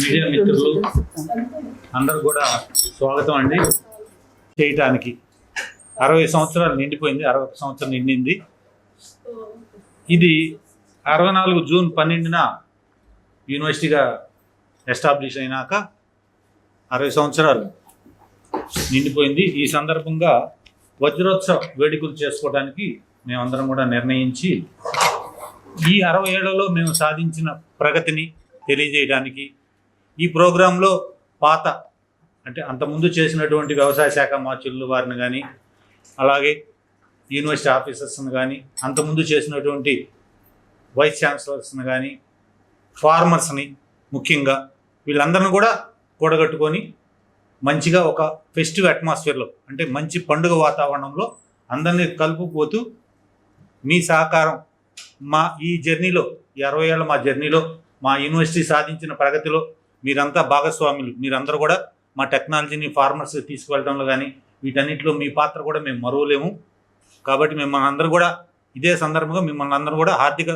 Media మిత్రులు అందరూ కూడా స్వాగతం అండి. చేయటానికి అరవై సంవత్సరాలు నిండిపోయింది అరవై ఒక సంవత్సరం నిండింది. ఇది అరవై నాలుగు జూన్ పన్నెండున యూనివర్సిటీగా ఎస్టాబ్లిష్ అయినాక అరవై సంవత్సరాలు నిండిపోయింది. ఈ సందర్భంగా వజ్రోత్సవ వేడుకలు చేసుకోవడానికి మేమందరం కూడా నిర్ణయించి ఈ అరవై ఏళ్ళలో మేము సాధించిన ప్రగతిని తెలియజేయడానికి ఈ ప్రోగ్రాంలో పాత అంటే అంతకుముందు చేసినటువంటి వ్యవసాయ శాఖ మార్చులు వారిని కానీ అలాగే యూనివర్సిటీ ఆఫీసర్స్ని కానీ అంతకుముందు చేసినటువంటి వైస్ ఛాన్సలర్స్ని కానీ ఫార్మర్స్ని ముఖ్యంగా వీళ్ళందరిని కూడా కూడగట్టుకొని మంచిగా ఒక ఫెస్టివ్ అట్మాస్ఫియర్లో అంటే మంచి పండుగ వాతావరణంలో అందరినీ కలుపుకుపోతూ మీ సహకారం మా ఈ జర్నీలో ఈ అరవై ఏళ్ళ మా జర్నీలో మా యూనివర్సిటీ సాధించిన ప్రగతిలో మీరంతా భాగస్వాములు. మీరందరూ కూడా మా టెక్నాలజీని ఫార్మర్స్ తీసుకువెళ్ళడంలో కానీ వీటన్నిటిలో మీ పాత్ర కూడా మేము మరువలేము. కాబట్టి మిమ్మల్ని అందరూ కూడా ఇదే సందర్భంగా మిమ్మల్ని అందరూ కూడా హార్దిక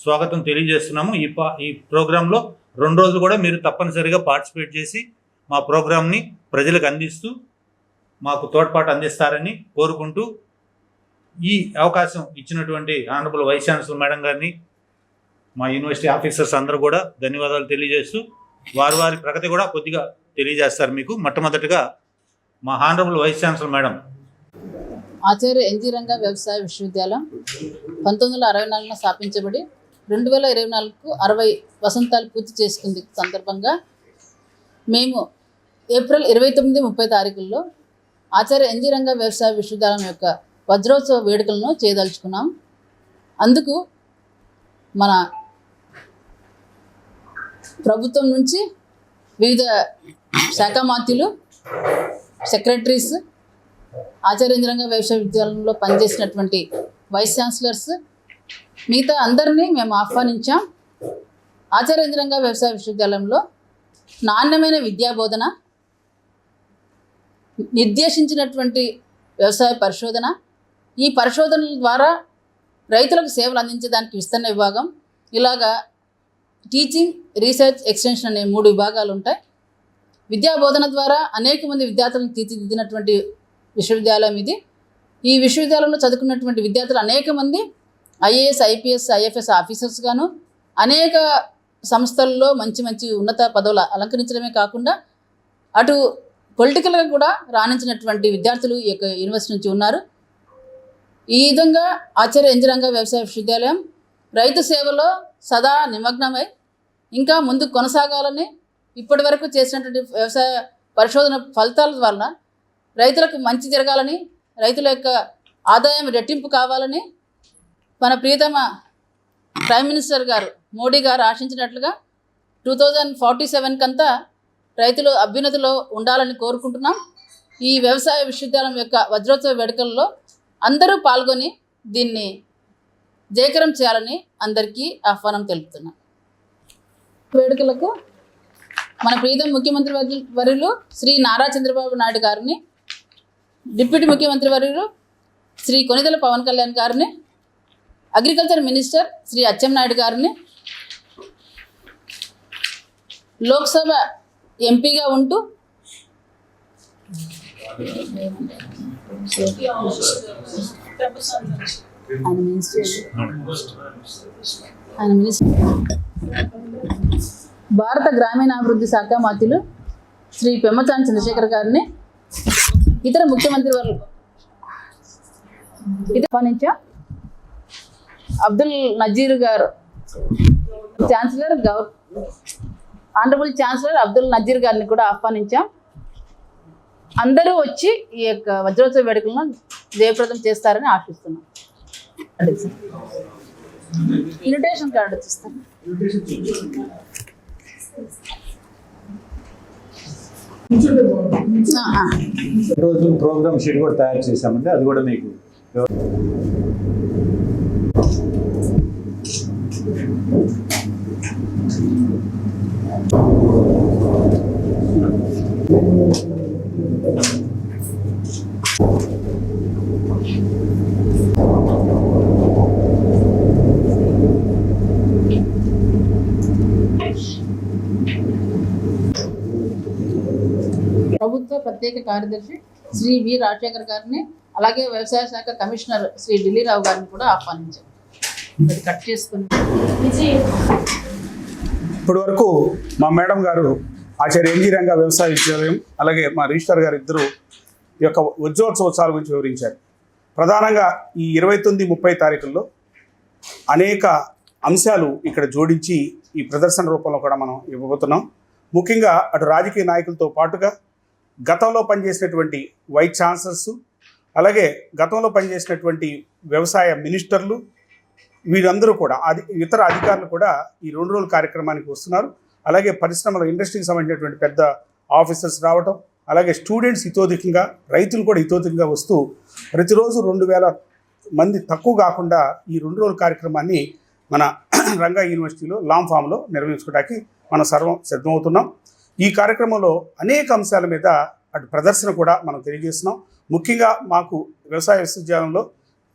స్వాగతం తెలియజేస్తున్నాము. ఈ పా ఈ ప్రోగ్రాంలో రెండు రోజులు కూడా మీరు తప్పనిసరిగా పార్టిసిపేట్ చేసి మా ప్రోగ్రాంని ప్రజలకు అందిస్తూ మాకు తోడ్పాటు అందిస్తారని కోరుకుంటూ ఈ అవకాశం ఇచ్చినటువంటి ఆనరబుల్ వైస్ ఛాన్సలర్ మేడం గారిని మా యూనివర్సిటీ ఆఫీసర్స్ అందరూ కూడా ధన్యవాదాలు తెలియజేస్తూ వారి వారి ప్రగతి కూడా కొద్దిగా తెలియజేస్తారు మీకు. మొట్టమొదటిగా మా హానరబుల్ వైస్ ఛాన్సలర్ మేడం. ఆచార్య ఎన్జీ రంగ వ్యవసాయ విశ్వవిద్యాలయం పంతొమ్మిది వందల అరవై నాలుగున స్థాపించబడి రెండు వేల ఇరవై నాలుగుకు అరవై వసంతాలు పూర్తి చేసుకుంది సందర్భంగా. మేము ఏప్రిల్ ఇరవై తొమ్మిది ముప్పై తారీఖుల్లో ఆచార్య ఎన్జీ రంగ వ్యవసాయ విశ్వవిద్యాలయం యొక్క వజ్రోత్సవ వేడుకలను చేయదలుచుకున్నాం. అందుకు మన ప్రభుత్వం నుంచి వివిధ శాఖ మాత్యులు సెక్రటరీస్ ఆచార్యంద్రంగా విశ్వవిద్యాలయంలో విద్యాలయంలో పనిచేసినటువంటి వైస్ ఛాన్సలర్స్ మిగతా అందరినీ మేము ఆహ్వానించాం. ఆచార్యంద్రంగా వ్యవసాయ విశ్వవిద్యాలయంలో నాణ్యమైన విద్యా బోధన నిర్దేశించినటువంటి వ్యవసాయ పరిశోధన ఈ పరిశోధనల ద్వారా రైతులకు సేవలు అందించడానికి విస్తరణ విభాగం ఇలాగా టీచింగ్ రీసెర్చ్ ఎక్స్టెన్షన్ అనే మూడు విభాగాలు ఉంటాయి. విద్యా బోధన ద్వారా అనేక మంది విద్యార్థులను తీర్చిదిద్దినటువంటి విశ్వవిద్యాలయం ఇది. ఈ విశ్వవిద్యాలయంలో చదువుకున్నటువంటి విద్యార్థులు అనేక మంది ఐఏఎస్ ఐపీఎస్ ఐఎఫ్ఎస్ ఆఫీసర్స్ గాను అనేక సంస్థల్లో మంచి మంచి ఉన్నత పదవులు అలంకరించడమే కాకుండా అటు పొలిటికల్గా కూడా రాణించినటువంటి విద్యార్థులు ఈ యొక్క యూనివర్సిటీ నుంచి ఉన్నారు. ఈ విధంగా ఆచార్య ఎంజరంగ వ్యవసాయ విశ్వవిద్యాలయం రైతు సేవలో సదా నిమగ్నమై ఇంకా ముందు కొనసాగాలని ఇప్పటి వరకు చేసినటువంటి వ్యవసాయ పరిశోధన ఫలితాల వలన రైతులకు మంచి జరగాలని రైతుల యొక్క ఆదాయం రెట్టింపు కావాలని మన ప్రియతమ ప్రైమ్ మినిస్టర్ గారు మోడీ గారు ఆశించినట్లుగా టూ థౌజండ్ ఫార్టీ సెవెన్కంతా రైతులు అభ్యున్నతిలో ఉండాలని కోరుకుంటున్నాం. ఈ వ్యవసాయ విశ్వవిద్యాలయం యొక్క వజ్రోత్సవ వేడుకల్లో అందరూ పాల్గొని దీన్ని జయకరం చేయాలని అందరికీ ఆహ్వానం తెలుపుతున్నాను వేడుకలకు మన ప్రీతం ముఖ్యమంత్రి వర్యులు శ్రీ నారా చంద్రబాబు నాయుడు గారిని డిప్యూటీ ముఖ్యమంత్రి వర్యులు శ్రీ కొనిదల పవన్ కళ్యాణ్ గారిని అగ్రికల్చర్ మినిస్టర్ శ్రీ అచ్చెన్నాయుడు గారిని లోక్సభ ఎంపీగా ఉంటూ ఆయన మినిస్టర్ ఆయన మినిస్టర్ భారత గ్రామీణాభివృద్ధి శాఖ మంత్రులు శ్రీ పెమ్మచాని చంద్రశేఖర్ గారిని ఇతర ముఖ్యమంత్రి వారు ఆహ్వానించాం అబ్దుల్ నజీర్ గారు ఛాన్సలర్ గవర్ ఆనరబుల్ ఛాన్సలర్ అబ్దుల్ నజీర్ గారిని కూడా ఆహ్వానించాం అందరూ వచ్చి ఈ యొక్క వజ్రోత్సవ వేడుకలను జయప్రదం చేస్తారని ఆశిస్తున్నాం అదే ఇన్విటేషన్ రోజు ప్రోగ్రామ్ షీట్ కూడా తయారు చేశామంటే అది కూడా మీకు Thank you. కార్యదర్శి శ్రీ వి రాజశేఖర్ గారిని అలాగే వ్యవసాయ శాఖ కమిషనర్ శ్రీ ఢిల్లీరావు గారిని కూడా ఆహ్వానించారు అది కట్ చేసుకుని ఇప్పటి వరకు మా మేడం గారు ఆచార్య ఎన్జీ రంగ వ్యవసాయ విద్యాలయం అలాగే మా రిజిస్టర్ గారు ఇద్దరు ఈ యొక్క ఉద్యోగోత్సవాల గురించి వివరించారు. ప్రధానంగా ఈ ఇరవై తొమ్మిది ముప్పై తారీఖుల్లో అనేక అంశాలు ఇక్కడ జోడించి ఈ ప్రదర్శన రూపంలో కూడా మనం ఇవ్వబోతున్నాం. ముఖ్యంగా అటు రాజకీయ నాయకులతో పాటుగా గతంలో పనిచేసినటువంటి వైస్ ఛాన్సలర్స్ అలాగే గతంలో పనిచేసినటువంటి వ్యవసాయ మినిస్టర్లు వీరందరూ కూడా అది ఇతర అధికారులు కూడా ఈ రెండు రోజుల కార్యక్రమానికి వస్తున్నారు. అలాగే పరిశ్రమల ఇండస్ట్రీకి సంబంధించినటువంటి పెద్ద ఆఫీసర్స్ రావటం అలాగే స్టూడెంట్స్ హితోధికంగా రైతులు కూడా హితోధికంగా వస్తూ ప్రతిరోజు రెండు వేల మంది తక్కువ కాకుండా ఈ రెండు రోజుల కార్యక్రమాన్ని మన రంగా యూనివర్సిటీలో లాంగ్ ఫామ్లో నిర్వహించుకోవడానికి మనం సర్వం సిద్ధమవుతున్నాం. ఈ కార్యక్రమంలో అనేక అంశాల మీద అటు ప్రదర్శన కూడా మనం తెలియజేస్తున్నాం. ముఖ్యంగా మాకు వ్యవసాయ విశ్వవిద్యాలయంలో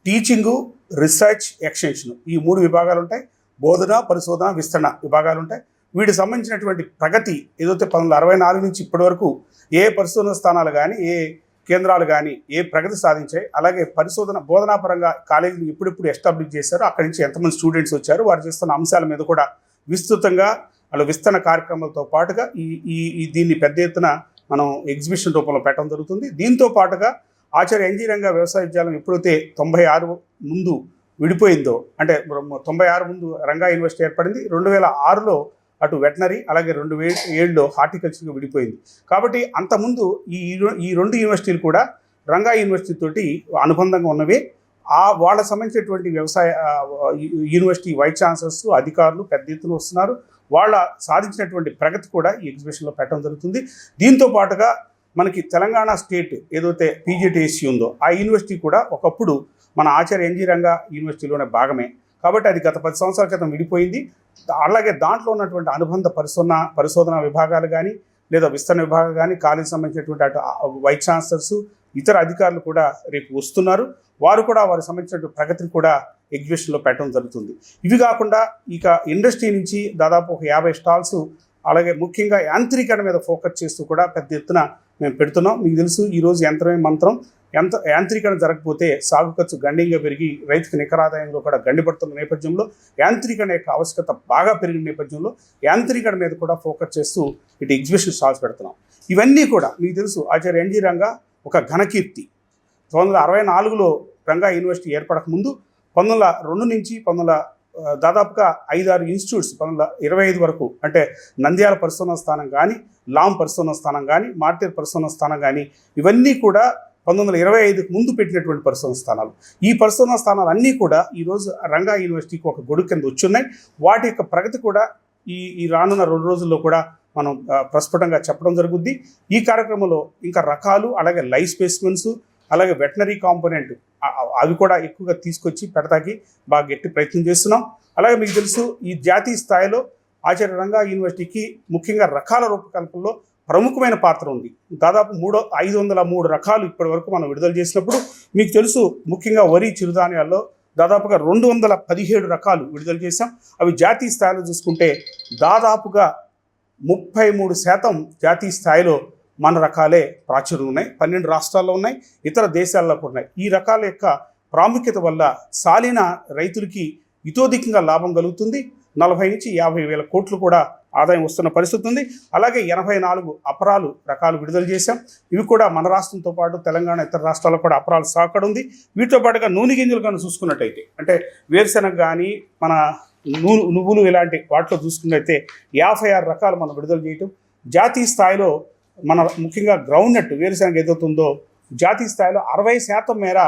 టీచింగు రీసెర్చ్ ఎక్స్టెన్షన్ ఈ మూడు విభాగాలు ఉంటాయి. బోధన పరిశోధన విస్తరణ విభాగాలు ఉంటాయి. వీటికి సంబంధించినటువంటి ప్రగతి ఏదైతే పంతొమ్మిది అరవై నాలుగు నుంచి ఇప్పటి వరకు ఏ పరిశోధన స్థానాలు కానీ ఏ కేంద్రాలు కానీ ఏ ప్రగతి సాధించాయి అలాగే పరిశోధన బోధనాపరంగా కాలేజీని ఎప్పుడెప్పుడు ఎస్టాబ్లిష్ చేశారో అక్కడి నుంచి ఎంతమంది స్టూడెంట్స్ వచ్చారు వారు చేస్తున్న అంశాల మీద కూడా విస్తృతంగా వాళ్ళ విస్తరణ కార్యక్రమాలతో పాటుగా ఈ ఈ దీన్ని పెద్ద ఎత్తున మనం ఎగ్జిబిషన్ రూపంలో పెట్టడం జరుగుతుంది. దీంతో పాటుగా ఆచార్య ఎన్జీ రంగ వ్యవసాయ విద్యాలయం ఎప్పుడైతే తొంభై ఆరు ముందు విడిపోయిందో అంటే తొంభై ఆరు ముందు రంగా యూనివర్సిటీ ఏర్పడింది రెండు వేల ఆరులో అటు వెటనరీ అలాగే రెండు వే ఏళ్ళలో హార్టికల్చర్గా విడిపోయింది. కాబట్టి అంతకుముందు ఈ ఈ రెండు యూనివర్సిటీలు కూడా రంగా యూనివర్సిటీ తోటి అనుబంధంగా ఉన్నవి. ఆ వాళ్ళ సంబంధించినటువంటి వ్యవసాయ యూనివర్సిటీ వైస్ ఛాన్సలర్స్ అధికారులు పెద్ద ఎత్తున వస్తున్నారు. వాళ్ళ సాధించినటువంటి ప్రగతి కూడా ఈ ఎగ్జిబిషన్లో పెట్టడం జరుగుతుంది. దీంతో పాటుగా మనకి తెలంగాణ స్టేట్ ఏదైతే పీజీటీఎస్సీ ఉందో ఆ యూనివర్సిటీ కూడా ఒకప్పుడు మన ఆచార్య ఎన్జీ రంగ యూనివర్సిటీలోనే భాగమే. కాబట్టి అది గత పది సంవత్సరాల క్రితం విడిపోయింది. అలాగే దాంట్లో ఉన్నటువంటి అనుబంధ పరిశోధన పరిశోధన విభాగాలు కానీ లేదా విస్తరణ విభాగాలు కానీ కాలేజీ సంబంధించినటువంటి అటు వైస్ ఛాన్సలర్స్ ఇతర అధికారులు కూడా రేపు వస్తున్నారు. వారు కూడా వారికి సంబంధించినటువంటి ప్రగతిని కూడా ఎగ్జిబిషన్లో పెట్టడం జరుగుతుంది. ఇవి కాకుండా ఇక ఇండస్ట్రీ నుంచి దాదాపు ఒక యాభై స్టాల్స్ అలాగే ముఖ్యంగా యాంత్రీకరణ మీద ఫోకస్ చేస్తూ కూడా పెద్ద ఎత్తున మేము పెడుతున్నాం. మీకు తెలుసు ఈరోజు యంత్రమే మంత్రం. ఎంత యాంత్రీకరణ జరగకపోతే సాగు ఖర్చు గణనీయంగా పెరిగి రైతుకు నికర ఆదాయంలో కూడా గండిపడుతున్న నేపథ్యంలో యాంత్రీకరణ యొక్క ఆవశ్యకత బాగా పెరిగిన నేపథ్యంలో యాంత్రీకరణ మీద కూడా ఫోకస్ చేస్తూ ఇటు ఎగ్జిబిషన్ స్టాల్స్ పెడుతున్నాం. ఇవన్నీ కూడా మీకు తెలుసు ఆచార్య ఎన్జీ రంగా ఒక ఘనకీర్తి. పంతొమ్మిది వందల అరవై నాలుగులో రంగా యూనివర్సిటీ ఏర్పడక ముందు పంతొమ్మిది వందల రెండు నుంచి పంతొమ్మిది వందల ఆ, దాదాపుగా ఐదారు ఇన్స్టిట్యూట్స్ పంతొమ్మిది వందల ఇరవై ఐదు వరకు అంటే నంద్యాల పరిశోధన స్థానం కానీ లాం పరిశోధన స్థానం కానీ మార్టీర్ పరిశోధన స్థానం కానీ ఇవన్నీ కూడా పంతొమ్మిది వందల ఇరవై ఐదుకు ముందు పెట్టినటువంటి పరిశోధన స్థానాలు. ఈ పరిశోధన స్థానాలు అన్నీ కూడా ఈరోజు రంగా యూనివర్సిటీకి ఒక గొడుగు కింద వచ్చున్నాయి వాటి యొక్క ప్రగతి కూడా ఈ ఈ రానున్న రెండు రోజుల్లో కూడా మనం ప్రస్ఫుటంగా చెప్పడం జరుగుద్ది. ఈ కార్యక్రమంలో ఇంకా రకాలు అలాగే లైవ్ స్పేస్మెంట్స్ అలాగే వెటనరీ కాంపోనెంట్ అవి కూడా ఎక్కువగా తీసుకొచ్చి పెడతాకి బాగా గట్టి ప్రయత్నం చేస్తున్నాం. అలాగే మీకు తెలుసు ఈ జాతీయ స్థాయిలో ఆచార్య రంగా యూనివర్సిటీకి ముఖ్యంగా రకాల రూపకల్పనలో ప్రముఖమైన పాత్ర ఉంది. దాదాపు మూడో ఐదు వందల మూడు రకాలు ఇప్పటి వరకు మనం విడుదల చేసినప్పుడు మీకు తెలుసు ముఖ్యంగా వరి చిరుధాన్యాల్లో దాదాపుగా రెండు వందల పదిహేడు రకాలు విడుదల చేశాం. అవి జాతీయ స్థాయిలో చూసుకుంటే దాదాపుగా ముప్పై మూడు శాతం జాతీయ స్థాయిలో మన రకాలే ప్రాచుర్యం ఉన్నాయి. పన్నెండు రాష్ట్రాల్లో ఉన్నాయి ఇతర దేశాల్లో కూడా ఉన్నాయి. ఈ రకాల యొక్క ప్రాముఖ్యత వల్ల సాలిన రైతులకి ఇతోధికంగా లాభం కలుగుతుంది. నలభై నుంచి యాభై వేల కోట్లు కూడా ఆదాయం వస్తున్న పరిస్థితి ఉంది. అలాగే ఎనభై నాలుగు అపరాలు రకాలు విడుదల చేశాం. ఇవి కూడా మన రాష్ట్రంతో పాటు తెలంగాణ ఇతర రాష్ట్రాల్లో కూడా అపరాలు సాకడ ఉంది. వీటితో పాటుగా నూనె గింజలు కానీ చూసుకున్నట్టయితే అంటే వేరుశెనగ కానీ మన నూలు నువ్వులు ఇలాంటి వాటిలో చూసుకున్నట్టయితే యాభై ఆరు రకాలు మనం విడుదల చేయటం. జాతీయ స్థాయిలో మన ముఖ్యంగా గ్రౌండ్ నట్ వేరుశెనగ ఏదవుతుందో జాతీయ స్థాయిలో అరవై శాతం మేర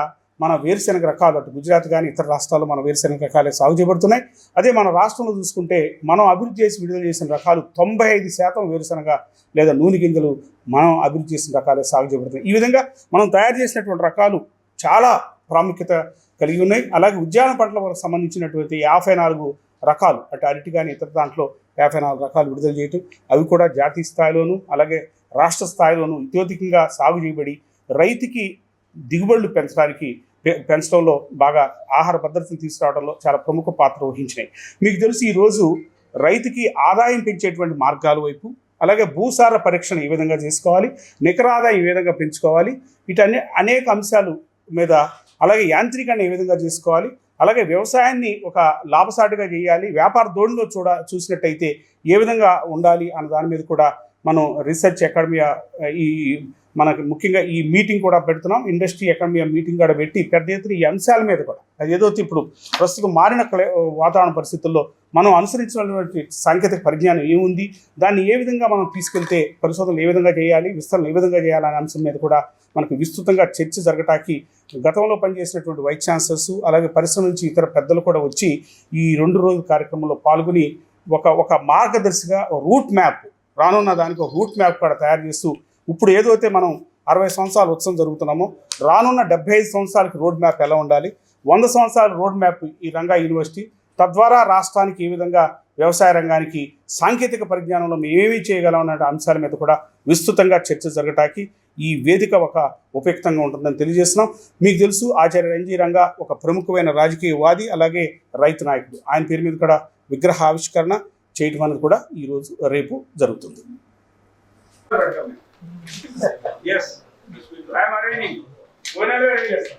మన వేరుశెనగ రకాలు అటు గుజరాత్ కానీ ఇతర రాష్ట్రాల్లో మన వేరుశెనగ రకాలే సాగు చేయబడుతున్నాయి. అదే మన రాష్ట్రంలో చూసుకుంటే మనం అభివృద్ధి చేసి విడుదల చేసిన రకాలు తొంభై ఐదు శాతం వేరుశెనగ లేదా నూనె గింజలు మనం అభివృద్ధి చేసిన రకాలే సాగు చేయబడుతున్నాయి. ఈ విధంగా మనం తయారు చేసినటువంటి రకాలు చాలా ప్రాముఖ్యత కలిగి ఉన్నాయి. అలాగే ఉద్యాన పంటలకు సంబంధించినటువంటి యాభై నాలుగు రకాలు. అటు అరటి కానీ ఇతర దాంట్లో యాభై నాలుగు రకాలు విడుదల చేయటం. అవి కూడా జాతీయ స్థాయిలోను అలాగే రాష్ట్ర స్థాయిలోను ఇత్యోధికంగా సాగు చేయబడి రైతుకి దిగుబడులు పెంచడానికి పె- పెంచడంలో బాగా ఆహార భద్రతను తీసుకురావడంలో చాలా ప్రముఖ పాత్ర వహించినాయి. మీకు తెలుసు ఈరోజు రైతుకి ఆదాయం పెంచేటువంటి మార్గాల వైపు అలాగే భూసార పరీక్షను ఈ విధంగా చేసుకోవాలి నికర ఆదాయం ఈ విధంగా పెంచుకోవాలి వీటన్ని అనేక అంశాలు మీద అలాగే యాంత్రికాన్ని ఏ విధంగా చేసుకోవాలి అలాగే వ్యవసాయాన్ని ఒక లాభసాటిగా చేయాలి వ్యాపార ధోరణిలో చూడ చూసినట్టయితే ఏ విధంగా ఉండాలి అన్న దాని మీద కూడా మనం రీసెర్చ్ అకాడమీ ఈ మనకు ముఖ్యంగా ఈ మీటింగ్ కూడా పెడుతున్నాం. ఇండస్ట్రీ అకాడమీ మీటింగ్ కూడా పెట్టి పెద్ద ఎత్తున ఈ అంశాల మీద కూడా అది ఏదో ఇప్పుడు ప్రస్తుతం మారిన వాతావరణ పరిస్థితుల్లో మనం అనుసరించినటువంటి సాంకేతిక పరిజ్ఞానం ఏముంది? దాన్ని ఏ విధంగా మనం తీసుకెళ్తే పరిశోధనలు ఏ విధంగా చేయాలి? విస్తరణ ఏ విధంగా చేయాలనే అంశం మీద కూడా మనకు విస్తృతంగా చర్చ జరగటానికి గతంలో పనిచేసినటువంటి వైస్ ఛాన్సలర్స్ అలాగే పరిశ్రమ నుంచి ఇతర పెద్దలు కూడా వచ్చి ఈ రెండు రోజుల కార్యక్రమంలో పాల్గొని ఒక ఒక మార్గదర్శిగా రూట్ మ్యాప్ రానున్న దానికి ఒక రూట్ మ్యాప్ కూడా తయారు చేస్తూ ఇప్పుడు ఏదైతే మనం అరవై సంవత్సరాల ఉత్సవం జరుగుతున్నామో రానున్న డెబ్బై ఐదు సంవత్సరాలకి రోడ్ మ్యాప్ ఎలా ఉండాలి? వంద సంవత్సరాల రోడ్ మ్యాప్ ఈ రంగా యూనివర్సిటీ తద్వారా రాష్ట్రానికి ఏ విధంగా వ్యవసాయ రంగానికి సాంకేతిక పరిజ్ఞానంలో మేమేమి ఏమేమి చేయగలం అనే అంశాల మీద కూడా విస్తృతంగా చర్చ జరగటానికి ఈ వేదిక ఒక ఉపయుక్తంగా ఉంటుందని తెలియజేస్తున్నాం. మీకు తెలుసు ఆచార్య రంజీ రంగా ఒక ప్రముఖమైన రాజకీయవాది అలాగే రైతు నాయకుడు. ఆయన పేరు మీద కూడా విగ్రహ ఆవిష్కరణ చేయటం అనేది కూడా ఈరోజు రేపు జరుగుతుంది. Yes, I am arranging. Whenever, yes.